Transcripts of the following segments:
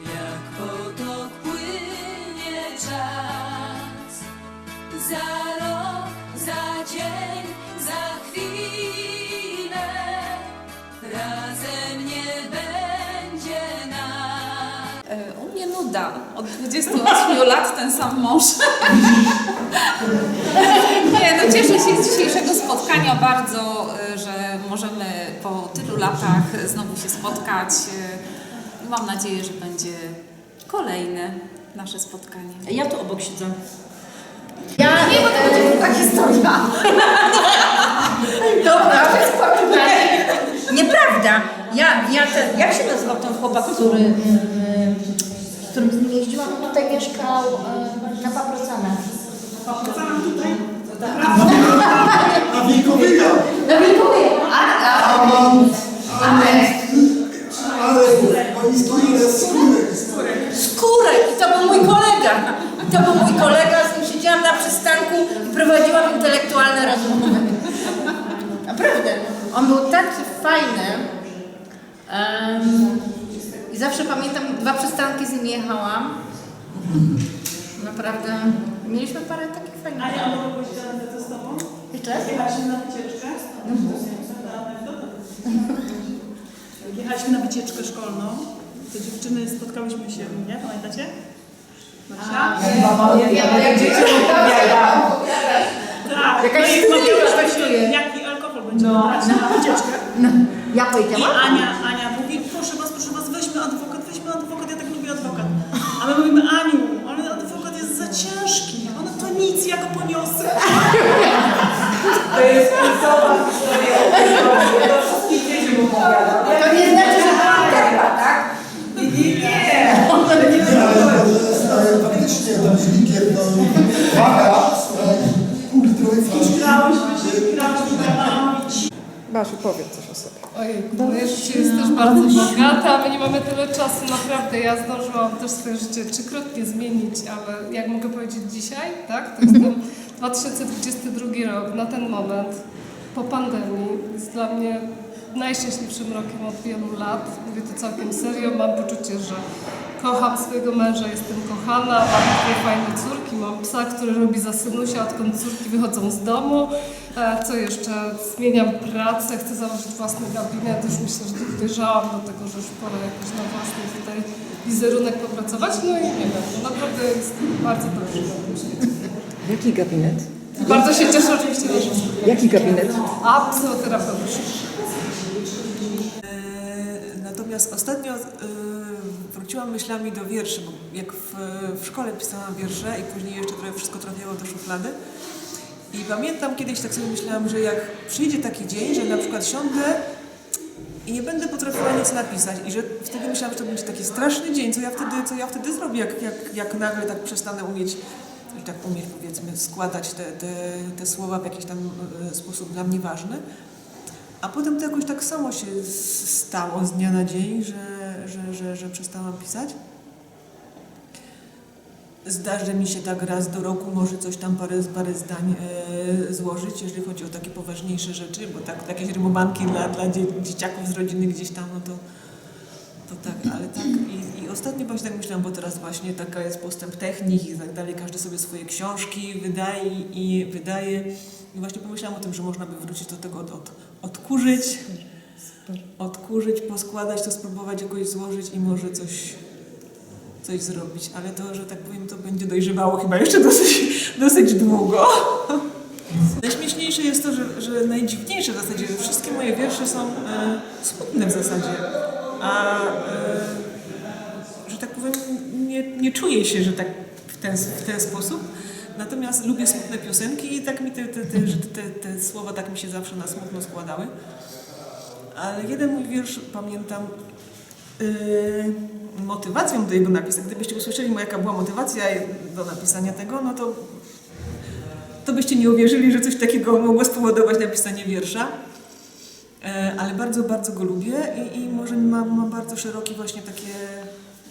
jak potok płynie czas. Za rok, za dzień, za chwilę, razem nie będzie nas. E, U mnie nuda. Od 28 lat ten sam mąż. Nie, no cieszę się z dzisiejszego spotkania bardzo, e, że możemy po tylu latach znowu się spotkać. E, i Mam nadzieję, że będzie kolejne nasze spotkanie. Ja tu obok siedzę. Ja nie bo to będzie długa historia. Dobra, to jest pamiętanie. Nieprawda! Ja, ja ten, jak się nazywał ten chłopak, który... Y, z którym z nim jeździłam, on tutaj mieszkał na Paprocanach. A Wilkowyja! Na Wilkowie. A, a, Ale oni skórę, skórek. Skórek! I to był mój kolega! I to był mój kolega, z nim siedziałam na przystanku i prowadziłam intelektualne rozmowy. Naprawdę. On był taki fajny. Em, I zawsze pamiętam, dwa przystanki z nim jechałam. Naprawdę. Mieliśmy parę takich fajnych. A ja mogę być na z tobą? Jeszcze raz? Jechałaś na wycieczkę? Jak Jechaliśmy na wycieczkę szkolną, to dziewczyny spotkałyśmy się, nie? Pamiętacie? Marsia? Jak dzieci opowiada. Tak. Jakaś no i studnia umawiałyśmy kosztuje. się, jaki alkohol będziemy brać na wycieczkę. No, ja I powiedziałam? Ania, Ania mówi, proszę was, proszę was, weźmy adwokat, weźmy adwokat, ja tak lubię adwokat. A my mówimy, Aniu, ale adwokat jest za ciężki, ona to nic, ja go poniosę. To nie znaczy, że byłam taka, tak? Ja zostałem faktycznie dążnikiem do waga, kultury flaszki. Basiu, powiedz coś o sobie. Ojej, moje życie jest też bardzo bogate, a my nie mamy tyle czasu, naprawdę. Ja zdążyłam też swoje życie trzykrotnie zmienić, ale jak mogę powiedzieć dzisiaj, tak, to jest ten 2022 rok, na ten moment, po pandemii, jest dla mnie najszczęśliwszym rokiem od wielu lat. Mówię to całkiem serio, mam poczucie, że kocham swojego męża, jestem kochana, mam dwie fajne córki, mam psa, który robi za synusia, odkąd córki wychodzą z domu. E, Co jeszcze? Zmieniam pracę, chcę założyć własny gabinet, już myślę, że dojrzałam do tego, że już pora jakoś na własny tutaj wizerunek popracować. No i nie wiem, naprawdę jest bardzo dobrze na tym świecie. Jaki gabinet? Bardzo się cieszę oczywiście, że Jaki gabinet? a psychoterapeutyczny. E, Natomiast ostatnio e, wróciłam myślami do wierszy, bo jak w, w szkole pisałam wiersze i później jeszcze trochę wszystko trafiało do szuflady. I pamiętam kiedyś tak sobie myślałam, że jak przyjdzie taki dzień, że na przykład siądę i nie będę potrafiła nic napisać i że wtedy myślałam, że to będzie taki straszny dzień, co ja wtedy, co ja wtedy zrobię, jak, jak, jak nagle tak przestanę umieć, że tak umieć powiedzmy składać te, te, te słowa w jakiś tam e, sposób dla mnie ważny. A potem to jakoś tak samo się stało z dnia na dzień, że, że, że, że przestałam pisać. Zdarzy mi się tak raz do roku może coś tam parę, parę zdań e, złożyć, jeżeli chodzi o takie poważniejsze rzeczy, bo tak, jakieś rymowanki dla, dla dzie, dzieciaków z rodziny gdzieś tam, no to, to tak, ale tak. I, I ostatnio właśnie tak myślałam, bo teraz właśnie taka jest postęp technik i tak dalej, każdy sobie swoje książki wydaje i wydaje. I właśnie pomyślałam o tym, że można by wrócić do tego, od, od, odkurzyć, odkurzyć, poskładać, to spróbować jakoś złożyć i może coś, coś zrobić. Ale to, że tak powiem, to będzie dojrzewało chyba jeszcze dosyć, dosyć długo. Najśmieszniejsze jest to, że, że najdziwniejsze w zasadzie, że wszystkie moje wiersze są e, smutne w zasadzie. A e, że tak powiem, nie, nie czuję się, że tak w ten, w ten sposób. Natomiast lubię smutne piosenki i tak mi te, te, te, te, te słowa tak mi się zawsze na smutno składały. Ale jeden mój wiersz pamiętam, motywacją do jego napisania, gdybyście usłyszeli, mo- jaka była motywacja do napisania tego, no to, to byście nie uwierzyli, że coś takiego mogło spowodować napisanie wiersza. E, ale bardzo, bardzo go lubię i, i może ma, ma bardzo szeroki właśnie takie,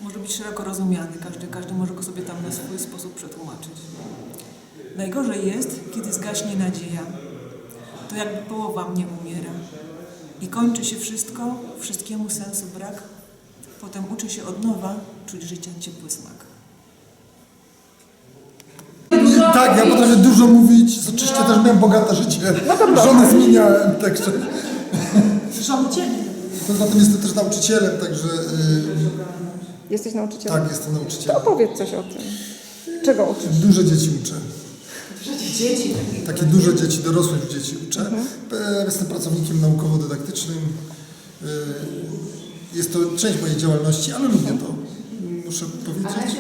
może być szeroko rozumiany, każdy, każdy może go sobie tam na swój sposób przetłumaczyć. Najgorzej jest, kiedy zgaśnie nadzieja, to jakby połowa mnie umiera I kończy się wszystko, wszystkiemu sensu brak. Potem uczy się od nowa czuć życia ciepły smak. Tak, ja potrafię dużo mówić, oczywiście też miałem bogate życie. Żonę zmieniałem, także... Ciebie. Poza tym jestem też nauczycielem, także... Jesteś Yy, nauczycielem? tak, jestem To nauczycielem. opowiedz coś o tym. Czego uczysz? Duże dzieci uczę. Takie duże dzieci, dorosłych dzieci uczę. E, Jestem pracownikiem naukowo-dydaktycznym. Jest to część mojej działalności, ale lubię to. Muszę powiedzieć.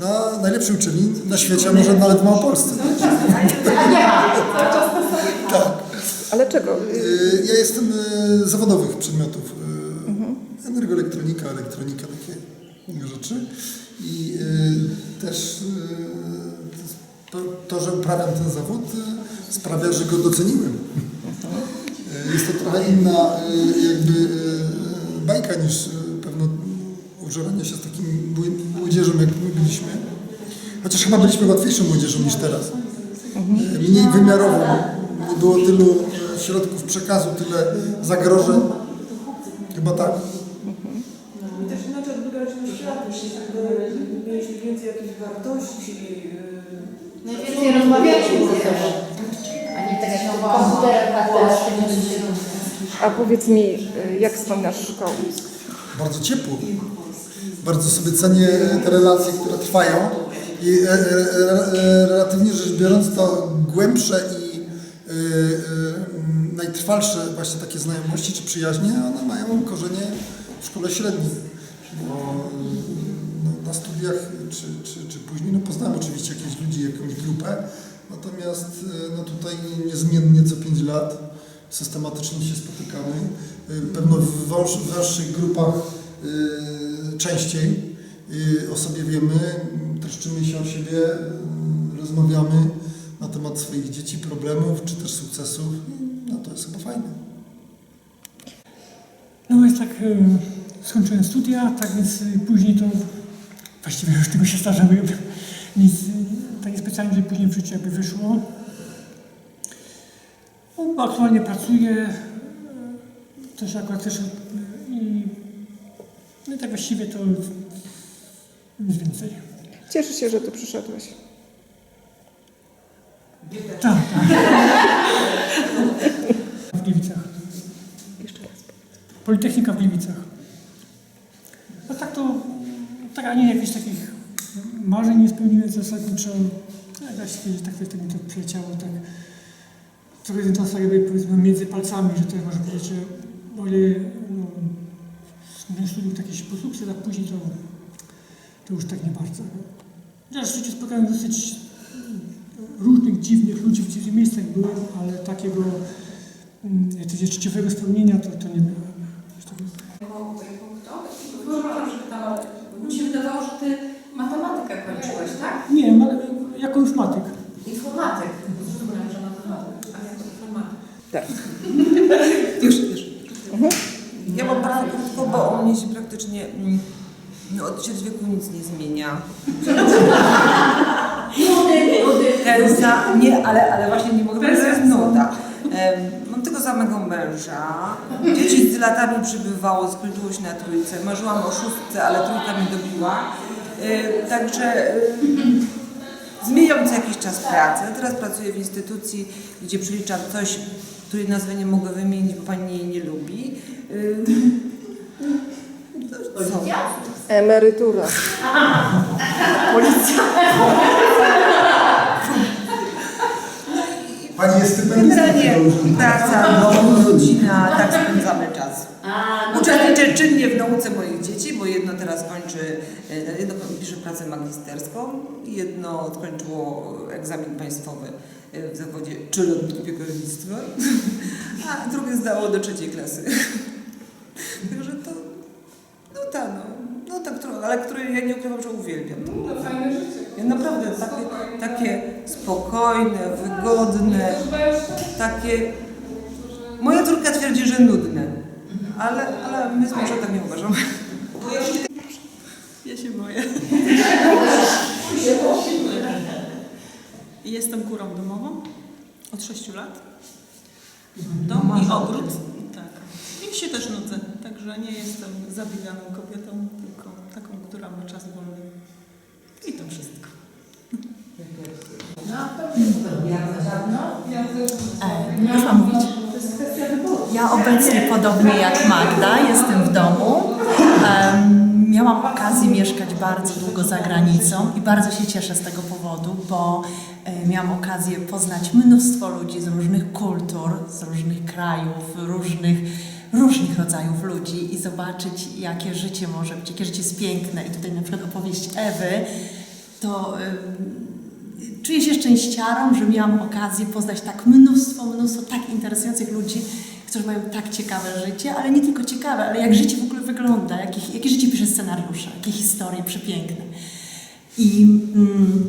Na najlepszej uczelni na świecie, a może nawet w Małopolsce. Tak. Ale czego? E, Ja jestem e, zawodowych przedmiotów. e, Energoelektronika, elektronika, takie rzeczy. I też to, to, że uprawiam ten zawód sprawia, że go doceniłem. E, Jest to trochę inna jakby bajka niż e, pewno użeranie się z takim młodzieżą, jak my byliśmy. Chociaż chyba byliśmy łatwiejszą młodzieżą niż teraz. E, Mniej wymiarowo. Nie było tylu e, środków przekazu, tyle zagrożeń. Chyba tak. I też inaczej odbieraliśmy świat, jakby mieliśmy więcej jakichś wartości. Najwięcej rozmawialiśmy ze sobą. A nie tak jak komputerach na A powiedz mi, jak wspominasz szkołę? bardzo ciepło. Bardzo sobie cenię e, te relacje, które trwają i e, e, relatywnie rzecz biorąc to głębsze i najtrwalsze właśnie takie znajomości czy przyjaźnie, one mają korzenie w szkole średniej. Bo no, na studiach czy, czy, czy później no, poznałem oczywiście jakichś ludzi, jakąś grupę, natomiast no, tutaj niezmiennie co 5 lat systematycznie się spotykamy. Y, Pewno w węższych grupach y, częściej y, o sobie wiemy, troszczymy się o siebie, rozmawiamy na temat swoich dzieci, problemów czy też sukcesów. No to jest chyba fajne. No więc tak skończyłem studia, tak więc później to właściwie już tego się starzełem. Nic tak specjalnie, że później w życiu jakby wyszło. No, aktualnie pracuję, też akurat też e, i no i tak właściwie to nic więcej. Cieszę się, że tu przyszedłeś. Tak, tak. W Gliwicach. Jeszcze raz. Politechnika w Gliwicach. No tak to, tak ani jakichś takich marzeń nie spełniłem zasadniczo. Ja właściwie tak, tak mi to przyleciało, tak trochę czas jakby powiedzmy między palcami, że tak można powiedzieć, że o ile no, studium w taki sposób, a później to, to już tak nie bardzo. Ja w życiu spotkałem dosyć różnych dziwnych ludzi w dziwnych miejscach byłem, ale takiego mm, jakiegoś życiowego spełnienia to, to nie miałem. Ale mi się wydawało, że ty matematykę kończyłeś, tak? Nie, ma, jako informatyk. Informatyk. Zrozumiałam, że matematyk. A jak informatyk? Tak. Już, już. Ja mam bardzo krótko, bo u praktycznie mm, no, od ćwierć wieku nic nie zmienia. Tensa, nie, ale, ale właśnie nie mogę powiedzieć, jest nuda. Mam tego samego męża. Dzieci z latami przybywało, skończyło się na trójce. Marzyłam o szóstce, ale trójka mnie dobiła. Także zmieniam co jakiś czas pracę. Teraz pracuję w instytucji, gdzie przeliczam coś, której nazwy nie mogę wymienić, bo pani jej nie lubi. No, co? Emerytura. Pani jest Generalnie praca, dom, rodzina, tak spędzamy czas. Uczestniczę czynnie w nauce moich dzieci, bo jedno teraz kończy, e, jedno pisze pracę magisterską, jedno skończyło egzamin państwowy e, w zawodzie czelownik piekarnictwa, a drugie zdało do trzeciej klasy. Także to, no ta no, no tak, którą- ale której ja nie ukrywam, że uwielbiam. No fajne życie. Ja naprawdę takie, takie spokojne, wygodne, takie... Moja córka twierdzi, że nudne, ale, ale my z mężem tak nie uważamy. Ja się boję. Jestem kurą domową od 6 lat. Dom i ogród. Tak. że nie jestem zabieganą kobietą, tylko taką, która ma czas wolny. I to wszystko. Już mam mówić. Ja obecnie, podobnie jak Magda, jestem w domu. Em, miałam okazję mieszkać bardzo długo za granicą i bardzo się cieszę z tego powodu, bo e, miałam okazję poznać mnóstwo ludzi z różnych kultur, z różnych krajów, różnych, różnych rodzajów ludzi i zobaczyć, jakie życie może być, jakie życie jest piękne. I tutaj na przykład opowieść Ewy, to em, Czuję się szczęściarą, że miałam okazję poznać tak mnóstwo, mnóstwo tak interesujących ludzi, którzy mają tak ciekawe życie, ale nie tylko ciekawe, ale jak życie w ogóle wygląda, jakie, jakie życie pisze scenariusze, jakie historie przepiękne. I mm,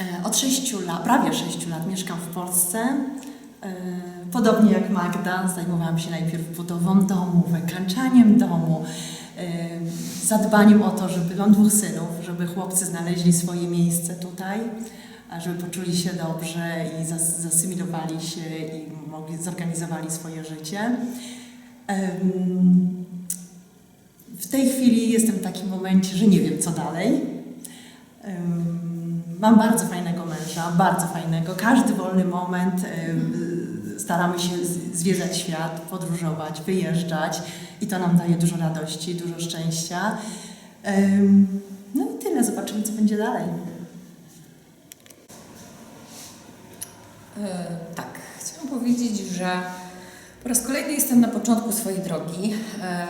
e, od sześciu lat, prawie sześciu lat mieszkam w Polsce. E, podobnie jak Magda, zajmowałam się najpierw budową domu, wykańczaniem domu, e, zadbaniem o to, żeby mam dwóch synów, żeby chłopcy znaleźli swoje miejsce tutaj, żeby poczuli się dobrze i zas, zasymilowali się i mogli, zorganizowali swoje życie. W tej chwili jestem w takim momencie, że nie wiem co dalej. Mam bardzo fajnego męża, bardzo fajnego. Każdy wolny moment staramy się zwiedzać świat, podróżować, wyjeżdżać i to nam daje dużo radości, dużo szczęścia. No i tyle, zobaczymy co będzie dalej. E, Tak, chciałam powiedzieć, że po raz kolejny jestem na początku swojej drogi. E,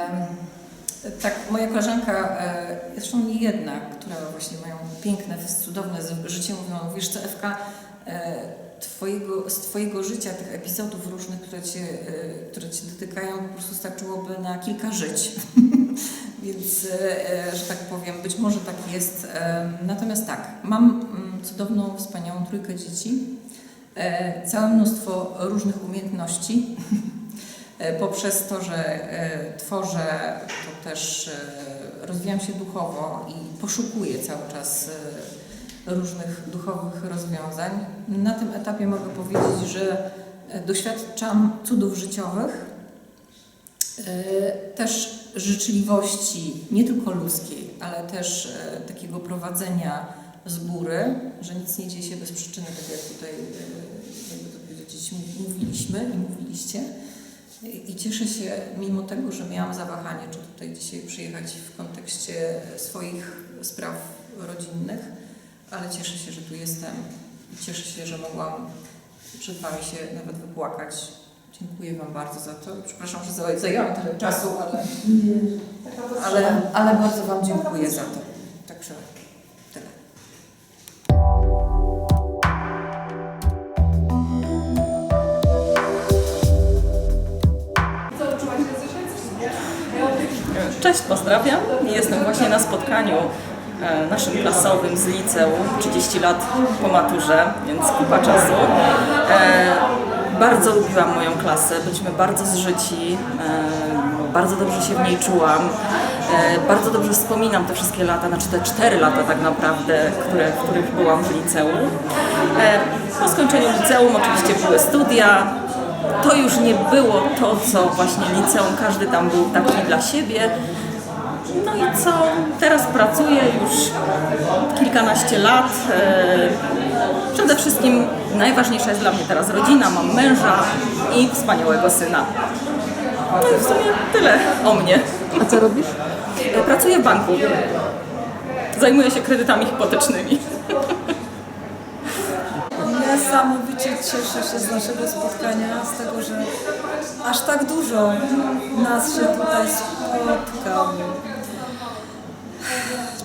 Tak, moja koleżanka, e, zresztą nie jedna, która właśnie mają piękne, cudowne życie, mówią, wiesz co Ewka, twojego, z Twojego życia, tych epizodów różnych, które Cię, e, które cię dotykają, po prostu starczyłoby na kilka żyć. Więc, e, e, że tak powiem, być może tak jest. Natomiast tak, mam mm, cudowną, wspaniałą trójkę dzieci, całe mnóstwo różnych umiejętności. Poprzez to, że tworzę, to też rozwijam się duchowo i poszukuję cały czas różnych duchowych rozwiązań. Na tym etapie mogę powiedzieć, że e, doświadczam cudów życiowych, e, też życzliwości, nie tylko ludzkiej, ale też e, takiego prowadzenia z góry, że nic nie dzieje się bez przyczyny, tak jak tutaj jakby mówiliśmy i mówiliście. I cieszę się, mimo tego, że miałam zawahanie, czy tutaj dzisiaj przyjechać w kontekście swoich spraw rodzinnych, ale cieszę się, że tu jestem i cieszę się, że mogłam przed Wami się nawet wypłakać. Dziękuję Wam bardzo za to. Przepraszam, że za- zajęłam tyle czasu, ale, ale, ale bardzo Wam dziękuję za to. Także tyle. Cześć, pozdrawiam. Jestem właśnie na spotkaniu naszym klasowym z liceum, 30 lat po maturze, więc kupa czasu. E, Bardzo lubiłam moją klasę, byliśmy bardzo zżyci, e, bardzo dobrze się w niej czułam. E, Bardzo dobrze wspominam te wszystkie lata, znaczy te 4 lata tak naprawdę, które, w których byłam w liceum. E, Po skończeniu liceum oczywiście były studia, to już nie było to, co właśnie liceum, każdy tam był taki dla siebie. No i co, już kilkanaście lat. E, Przede wszystkim najważniejsza jest dla mnie teraz rodzina, mam męża i wspaniałego syna. No i w sumie tyle o mnie. A co robisz? E, Pracuję w banku. Zajmuję się kredytami hipotecznymi. Niesamowicie cieszę się z naszego spotkania, z tego, że aż tak dużo nas się tutaj spotkało.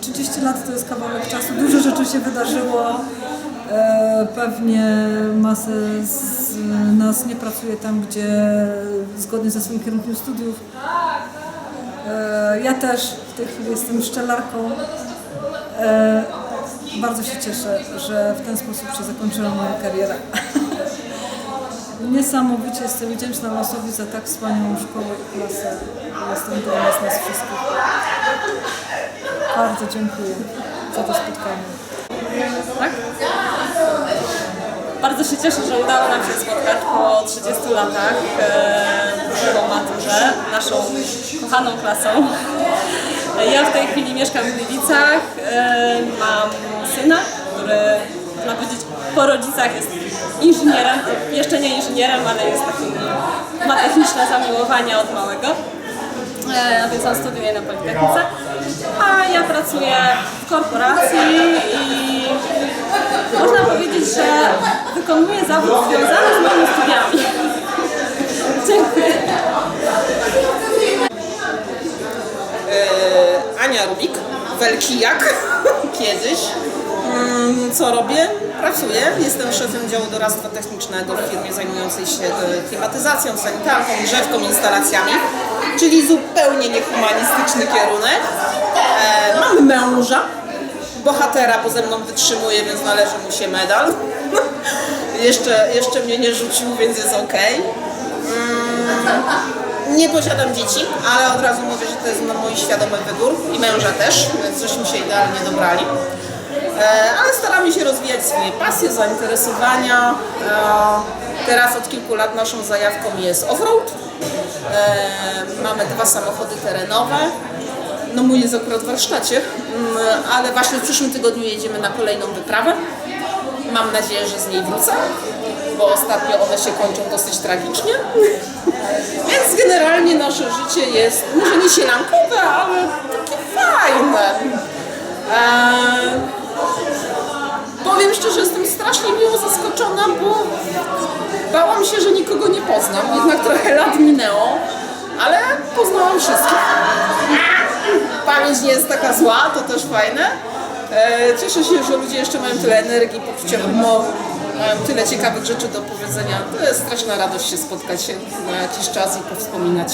30 lat to jest kawałek czasu, dużo rzeczy się wydarzyło. E, Pewnie masę z nas nie pracuje tam, gdzie zgodnie ze swoim kierunkiem studiów. E, Ja też w tej chwili jestem szczelarką. E, Bardzo się cieszę, że w ten sposób się zakończyła moja kariera. Niesamowicie jestem wdzięczna losowi za tak wspaniałą szkołę i klasę. Jestem dumna z nas wszystkich. Bardzo dziękuję za to spotkanie. Tak? Bardzo się cieszę, że udało nam się spotkać po 30 latach e, po maturze. Na naszą kochaną klasą. Ja w tej chwili mieszkam w Gliwicach, e, mam syna, który można powiedzieć po rodzicach jest inżynierem, jeszcze nie inżynierem, ale jest takim, ma techniczne zamiłowania od małego. E, więc on studiuje na Politechnice, a ja pracuję w korporacji i można powiedzieć, że wykonuję zawód związany z moimi studiami. Dziękuję. E, Ania Rubik, Welkijak, kiedyś. Mm, Co robię? Pracuję. Jestem szefem działu doradztwa technicznego w firmie zajmującej się e, klimatyzacją, sanitarką, grzewką, instalacjami, czyli zupełnie niehumanistyczny kierunek. E, Mam męża, bohatera, bo ze mną wytrzymuje, więc należy mu się medal. jeszcze, jeszcze mnie nie rzucił, więc jest okej. Mm, Nie posiadam dzieci, ale od razu mówię, że to jest mój świadomy wybór i męża też, więc żeśmy się idealnie dobrali. E, ale staramy się rozwijać swoje pasje, zainteresowania. E, teraz od kilku lat naszą zajawką jest offroad. E, mamy dwa samochody terenowe. No mój jest akurat w warsztacie, mm, ale właśnie w przyszłym tygodniu jedziemy na kolejną wyprawę. Mam nadzieję, że z niej wrócę, bo ostatnio one się kończą dosyć tragicznie. Więc generalnie nasze życie jest może nie sielankowe, ale takie fajne. Powiem szczerze, jestem strasznie miło zaskoczona, bo bałam się, że nikogo nie poznam. Jednak trochę lat minęło, ale poznałam wszystkich. Pamięć nie jest taka zła, to też fajne. Eee, cieszę się, że ludzie jeszcze mają tyle energii, poczucia humoru, mają tyle ciekawych rzeczy do powiedzenia. To jest straszna radość się spotkać się na jakiś czas i powspominać.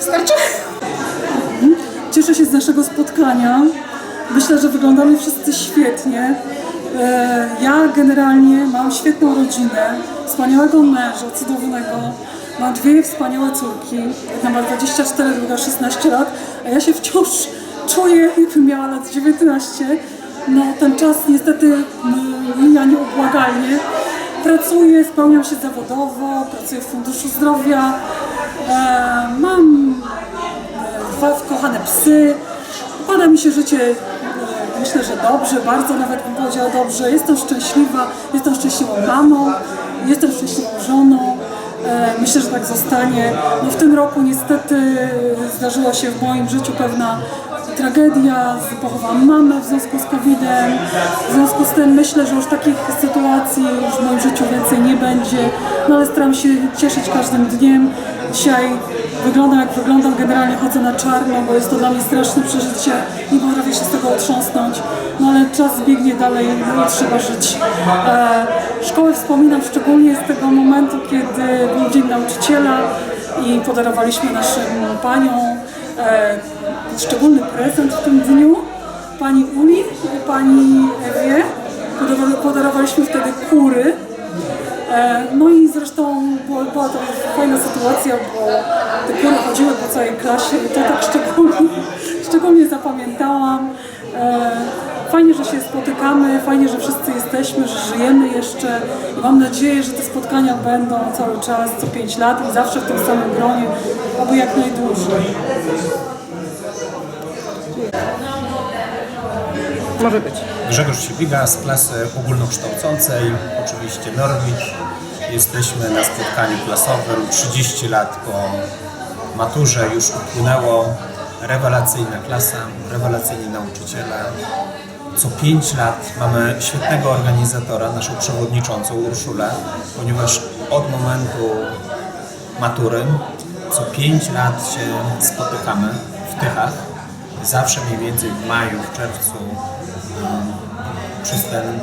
Starczy? Cieszę się z naszego spotkania. Myślę, że wyglądamy wszyscy świetnie. E, Ja generalnie mam świetną rodzinę, wspaniałego męża, cudownego. Mam dwie wspaniałe córki. Jedna ma 24, druga 16 lat, a ja się wciąż czuję, jakbym miała lat 19. No, ten czas niestety mija nieubłagalnie. Pracuję, spełniam się zawodowo, pracuję w Funduszu Zdrowia. E, Mam dwa kochane psy. Układa mi się życie, e, myślę, że dobrze, bardzo nawet bym powiedziała dobrze. Jestem szczęśliwa, jestem szczęśliwą mamą, jestem szczęśliwą żoną. E, Myślę, że tak zostanie. No w tym roku niestety zdarzyła się w moim życiu pewna tragedia, pochowałam mamę w związku z COVID-em. W związku z tym myślę, że już takich sytuacji już w moim życiu więcej nie będzie. No ale staram się cieszyć każdym dniem. Dzisiaj wyglądam jak wyglądam, generalnie chodzę na czarno, bo jest to dla mnie straszne przeżycie. Nie potrafię się z tego otrząsnąć. No ale czas biegnie dalej no i trzeba żyć. E, szkołę wspominam szczególnie z tego momentu, kiedy był Dzień Nauczyciela i podarowaliśmy naszym paniom e, szczególny prezent w tym dniu. Pani Uli pani Ewie podarowa- podarowaliśmy wtedy kury. E, No i zresztą była, była to fajna sytuacja, bo te kury chodziły po całej klasie i to tak szczególnie, szczególnie zapamiętałam. E, Fajnie, że się spotykamy, fajnie, że wszyscy jesteśmy, że żyjemy jeszcze i mam nadzieję, że te spotkania będą cały czas, co 5 lat i zawsze w tym samym gronie, aby jak najdłużej. Może być. Grzegorz Siewiga z klasy ogólnokształcącej, oczywiście Norwid. Jesteśmy na spotkaniu klasowym 30 lat po maturze już upłynęło. Rewelacyjna klasa, rewelacyjni nauczyciele. Co 5 lat mamy świetnego organizatora, naszą przewodniczącą Urszulę, ponieważ od momentu matury co 5 lat się spotykamy w Tychach. Zawsze mniej więcej w maju, w czerwcu um, przez ten,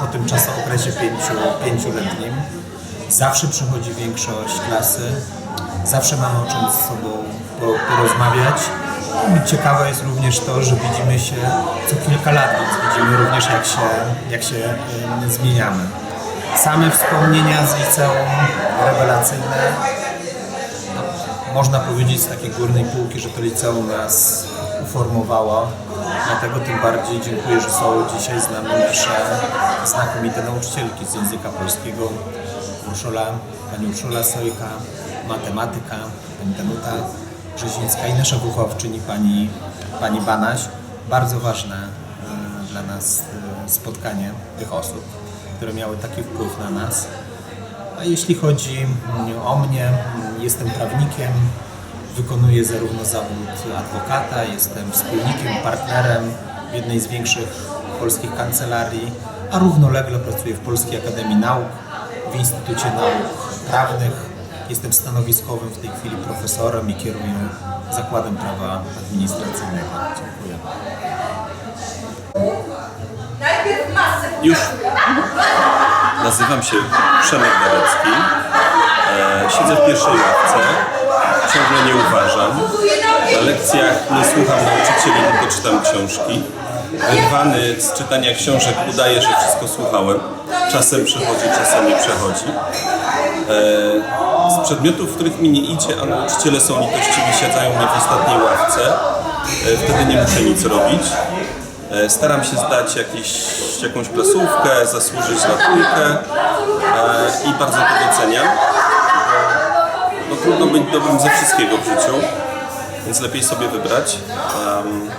po tym czasookresie pięciu, pięcioletnim. Zawsze przychodzi większość klasy, zawsze mamy o czym z sobą po- porozmawiać. I Ciekawe jest również to, że widzimy się co kilka lat, więc widzimy również jak się, jak się em, zmieniamy. Same wspomnienia z liceum rewelacyjne, można powiedzieć z takiej górnej półki, że to liceum nas uformowało. Dlatego tym bardziej dziękuję, że są dzisiaj z nami nasze znakomite nauczycielki z języka polskiego. Urszula, pani Urszula Sojka, matematyka, pani Danuta Brzezińska i nasza wychowawczyni pani, pani Banaś. Bardzo ważne e, dla nas e, spotkanie tych osób, które miały taki wpływ na nas. A jeśli chodzi mm, o mnie, mm, jestem prawnikiem, wykonuję zarówno zawód adwokata, jestem wspólnikiem, partnerem w jednej z większych polskich kancelarii, a równolegle pracuję w Polskiej Akademii Nauk, w Instytucie Nauk Prawnych. Jestem stanowiskowym w tej chwili profesorem i kieruję Zakładem Prawa Administracyjnego. Dziękuję. Już. Nazywam się Przemek Dalecki. E, siedzę w pierwszej ławce. Ciągle nie uważam. Na lekcjach nie słucham nauczycieli, tylko czytam książki. Wyrwany z czytania książek udaję, że wszystko słuchałem. Czasem przechodzi, czasem nie przechodzi. E, z przedmiotów, w których mi nie idzie, a nauczyciele są litościwi, siadzają mnie w ostatniej ławce. E, wtedy nie muszę nic robić. E, Staram się zdać jakiś, jakąś klasówkę, zasłużyć na trójkę i bardzo to doceniam. No, trudno być dobrym ze wszystkiego w życiu, więc lepiej sobie wybrać. Em,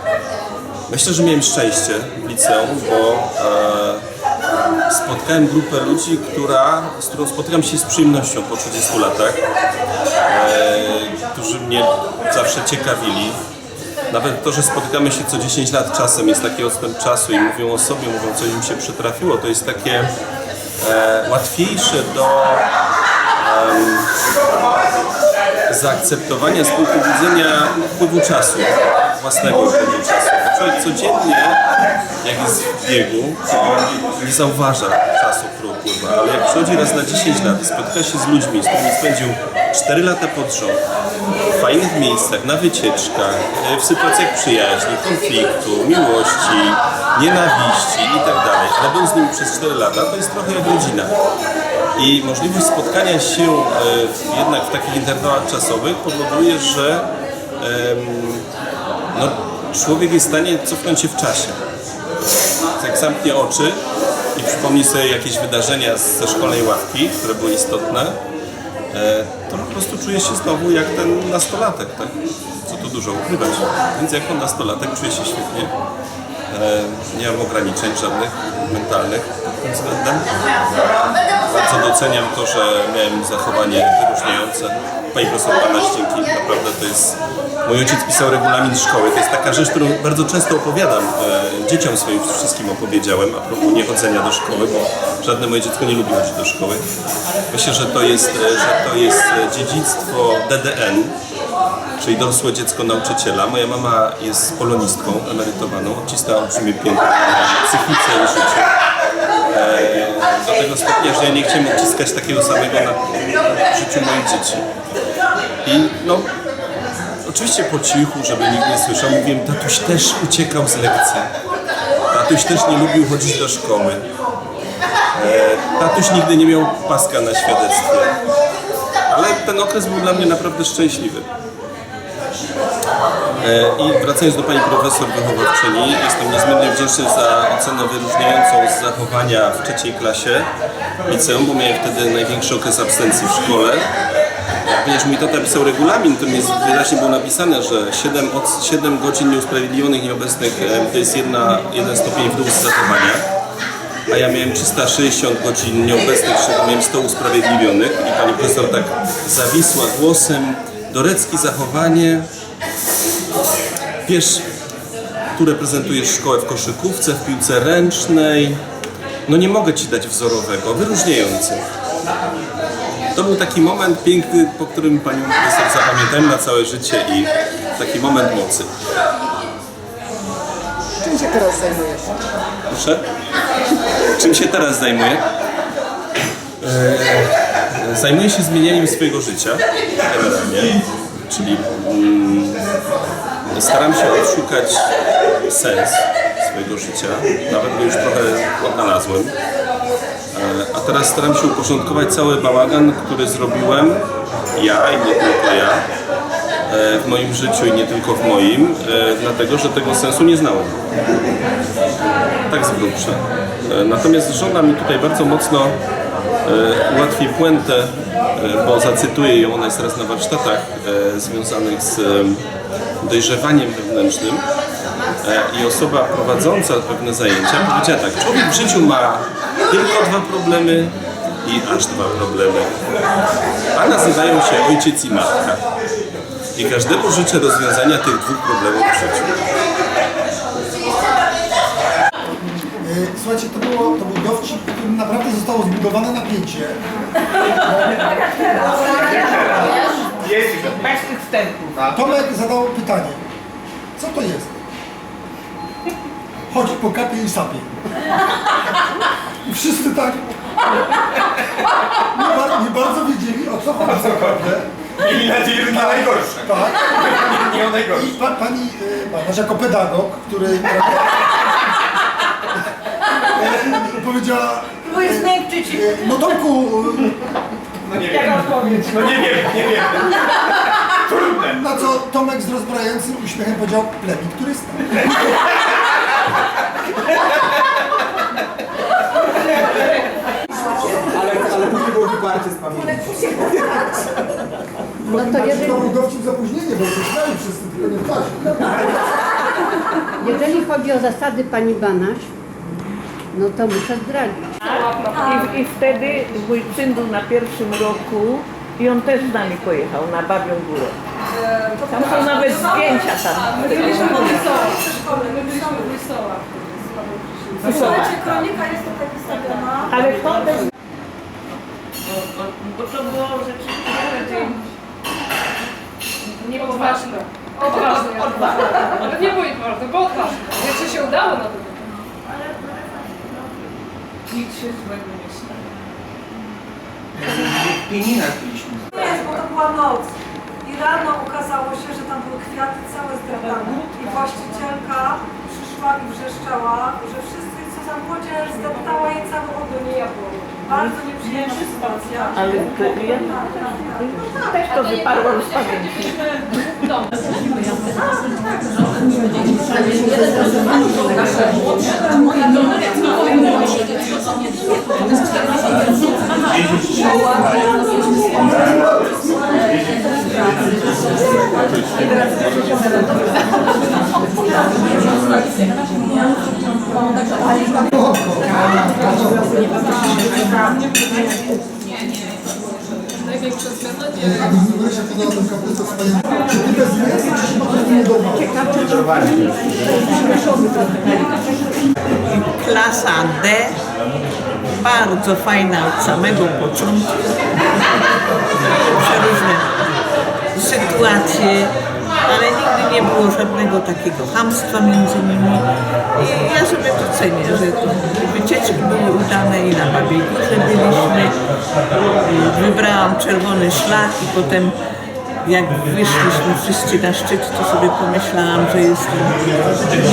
myślę, że miałem szczęście w liceum, bo e, spotkałem grupę ludzi, która, z którą spotykam się z przyjemnością po 30 latach, e, którzy mnie zawsze ciekawili. Nawet to, że spotykamy się co 10 lat czasem, jest taki odstęp czasu i mówią o sobie, mówią co im się przytrafiło, to jest takie e, łatwiejsze do zaakceptowania z punktu widzenia upływu czasu, własnego upływu czasu. Człowiek codziennie, jak jest w biegu, to nie zauważa czasu, który upływa, ale jak przychodzi raz na 10 lat i się z ludźmi, z którymi spędził 4 lata pod rząd, w fajnych miejscach, na wycieczkach, e, w sytuacjach przyjaźni, konfliktu, miłości, nienawiści itd., ale był z nimi przez 4 lata, to jest trochę jak rodzina. I możliwość spotkania się e, jednak w takich interwałach czasowych powoduje, że no, człowiek jest w stanie cofnąć się w czasie. Jak zamknie oczy i przypomni sobie jakieś wydarzenia ze szkolnej ławki, które były istotne, e, to po prostu czuje się znowu jak ten nastolatek, tak? Co tu dużo ukrywać. Więc jako nastolatek czuję się świetnie. E, Nie mam ograniczeń żadnych mentalnych pod tym względem. Bardzo doceniam to, że miałem zachowanie wyróżniające. Pani profesor Banaś, dzięki. Naprawdę to jest... Mój ojciec pisał regulamin szkoły. To jest taka rzecz, którą bardzo często opowiadam. E, dzieciom swoim wszystkim opowiedziałem a propos niechodzenia do szkoły, bo żadne moje dziecko nie lubi chodzić do szkoły. Myślę, że to jest, e, że to jest e, dziedzictwo DDN, czyli dorosłe dziecko nauczyciela. Moja mama jest polonistką emerytowaną, odcisnęła olbrzymie piętno na psychice i życiu. E, do tego stopnia, że ja nie chciałem odciskać takiego samego na życiu moich dzieci. I no, oczywiście po cichu, żeby nikt nie słyszał, mówiłem, tatuś też uciekał z lekcji. Tatuś też nie lubił chodzić do szkoły. E, tatuś nigdy nie miał paska na świadectwie. Ale ten okres był dla mnie naprawdę szczęśliwy. E, I wracając do Pani Profesor wychowawczyni, jestem niezmiernie wdzięczny za ocenę wyróżniającą z zachowania w trzeciej klasie liceum, bo miałem wtedy największy okres absencji w szkole. Ponieważ mój tata pisał regulamin, to jest wyraźnie było napisane, że 7, od 7 godzin nieusprawiedliwionych, nieobecnych e, to jest jedna, jeden stopień w dół z zachowania. A ja miałem 360 godzin nieobecnych, z czego miałem 100 usprawiedliwionych. I pani profesor tak zawisła głosem, Dorecki zachowanie, wiesz, tu reprezentujesz szkołę w koszykówce, w piłce ręcznej. No nie mogę ci dać wzorowego, wyróżniający. To był taki moment piękny, po którym panią profesor zapamiętałem na całe życie i taki moment mocy. Czym się teraz zajmujesz? Proszę? Czym się teraz zajmuję? E, Zajmuję się zmienianiem swojego życia, generalnie, czyli staram się odszukać sens swojego życia, nawet go już trochę odnalazłem. E, A teraz staram się uporządkować cały bałagan, który zrobiłem ja i nie tylko ja e, w moim życiu i nie tylko w moim, e, dlatego że tego sensu nie znałem. Tak z grubsza. Natomiast żona mi tutaj bardzo mocno ułatwi puentę bo zacytuję ją, ona jest teraz na warsztatach związanych z dojrzewaniem wewnętrznym e, i osoba prowadząca pewne zajęcia powiedziała tak, człowiek w życiu ma tylko dwa problemy i aż dwa problemy, a nazywają się ojciec i matka. I każdemu życzę rozwiązania tych dwóch problemów w życiu. Słuchajcie, to, było, to był dowcip, w którym naprawdę zostało zbudowane napięcie. Jest bez tych wstępów. Tomek zadał pytanie. Co to jest? Chodź po kapie i sapie. I wszyscy tak nie, ba- nie bardzo wiedzieli o co chodzi tak naprawdę. Mieli nadzieję, że nie najgorsze. Tak. Nie o najgorsze. I pa, pani e, Banaś jako pedagog, który e, powiedziała Próbuję zmiękczyć. e, no Tomku, No nie wiem. odpowiedź? No nie wiem, nie wiem. Trudne. na co Tomek z rozbrajającym uśmiechem powiedział plemik turysta. Ale, ale nie było wyparcie z pamięci. No to jeżeli, To był dowcip zapóźnienie, bo się śmiali wszyscy, tylko nie w czasie. jeżeli chodzi o zasady pani Banaś, no to muszę zdradzić. I, I wtedy mój syn był na pierwszym roku i on też z nami pojechał na Babią Górę. Tam są nawet zdjęcia tam. My byliśmy w Wesołach, w szkole, my byliśmy w Wesołach. Słuchajcie, kronika jest tutaj wystawiona. Ale to też... Bo, to było rzeczywiście... Nie odważne. Odważne. Nie było odważne, bo odważne. Jeszcze się udało na to. Nic się złego nie stało. W pieninach byliśmy. Nie, bo to była noc. I rano okazało się, że tam były kwiaty całe zdradane. I właścicielka przyszła i wrzeszczała, że wszyscy, co tam młodzież, zdeptała jej cały ogon. Nie ja było. Bardzo nieprzyjemna sytuacja. Ale to ja też to wyparłam z pamięci. Największa zmiana nie. Jakby Marysia podała tą kapustę swoją. Czy ty bez mięsa, czy się po prostu nie podoba? Klasa D, bardzo fajna od samego początku. Przeróżne sytuacje, ale nigdy nie było żadnego takiego hamstwa między nimi. I ja sobie to cenię, że wycieczki były udane i na Babiej Górze byliśmy. Wybrałam czerwony szlak i potem jak wyszliśmy wszyscy na szczyt, to sobie pomyślałam, że jestem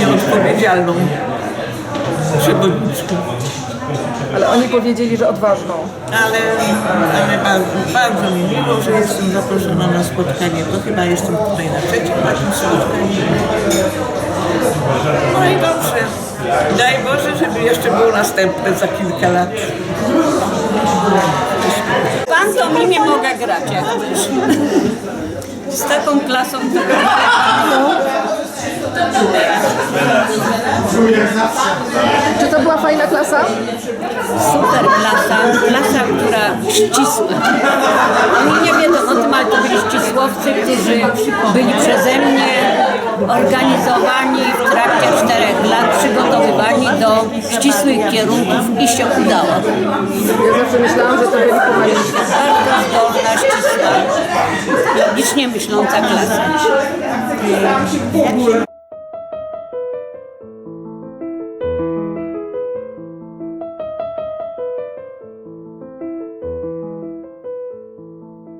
nieodpowiedzialną przewodniczką. Ale oni powiedzieli, że odważną. Ale, ale bardzo, bardzo mi miło, że jestem zaproszona na spotkanie. To chyba jestem tutaj na trzecim takim spotkaniu. No i dobrze. Daj Boże, żeby jeszcze było następne za kilka lat. Pantomimie mogę grać jak chcesz. Z taką klasą to Czy to była fajna klasa? Super klasa, klasa, która ścisła. Oni nie wiedzą o tym, ale to byli ścisłowcy, którzy byli przeze mnie organizowani w trakcie czterech lat, przygotowywani do ścisłych kierunków i się udało. Ja zawsze myślałam, że to byli humaniści. Bardzo zdolna, ścisła, logicznie myśląca klasa.